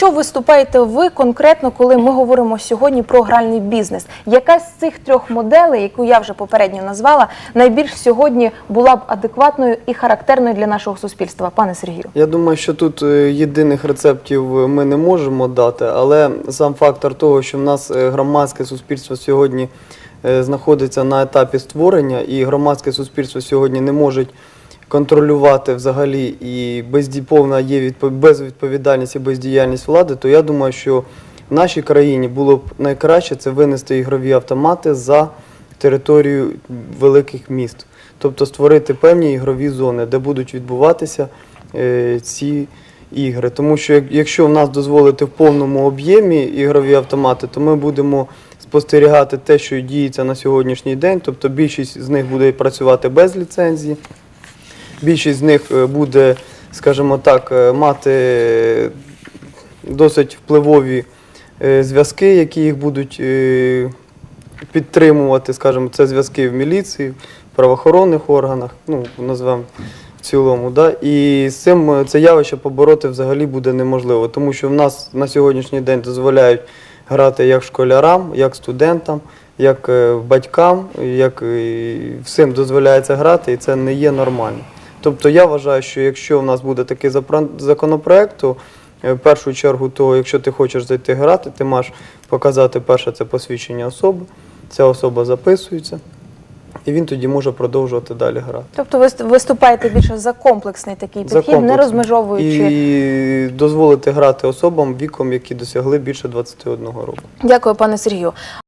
що виступаєте ви конкретно, коли ми говоримо сьогодні про гральний бізнес? Яка з цих трьох моделей, яку я вже попередньо назвала, найбільш сьогодні була б адекватною і характерною для нашого суспільства, пане Сергію? Я думаю, що тут е, єдиних рецептів ми не можемо дати, але сам фактор того, що в нас е, громадське суспільство сьогодні е, знаходиться на етапі створення, і громадське суспільство сьогодні не може контролювати взагалі і безді- повна є відпо- безвідповідальність і бездіяльність влади, то я думаю, що в нашій країні було б найкраще це винести ігрові автомати за територію великих міст. Тобто створити певні ігрові зони, де будуть відбуватися е, ці ігри. Тому що якщо в нас дозволити в повному об'ємі ігрові автомати, то ми будемо спостерігати те, що діється на сьогоднішній день. Тобто більшість з них буде працювати без ліцензії, більшість з них е, буде, скажімо так, е, мати досить впливові е, зв'язки, які їх будуть е, підтримувати, скажімо, це зв'язки в міліції, в правоохоронних органах, ну, назвемо в цілому. Да? І з цим е, це явище побороти взагалі буде неможливо, тому що в нас на сьогоднішній день дозволяють грати як школярам, як студентам, як е, батькам, як е, всім дозволяється грати, і це не є нормально. Тобто я вважаю, що якщо в нас буде такий законопроект, то е, в першу чергу, то якщо ти хочеш зайти грати, ти маєш показати перше це посвідчення особи, ця особа записується, і він тоді може продовжувати далі грати. Тобто ви виступаєте більше за комплексний такий За підхід, не розмежовуючи. І дозволити грати особам віком, які досягли більше 21 року. Дякую, пане Сергію.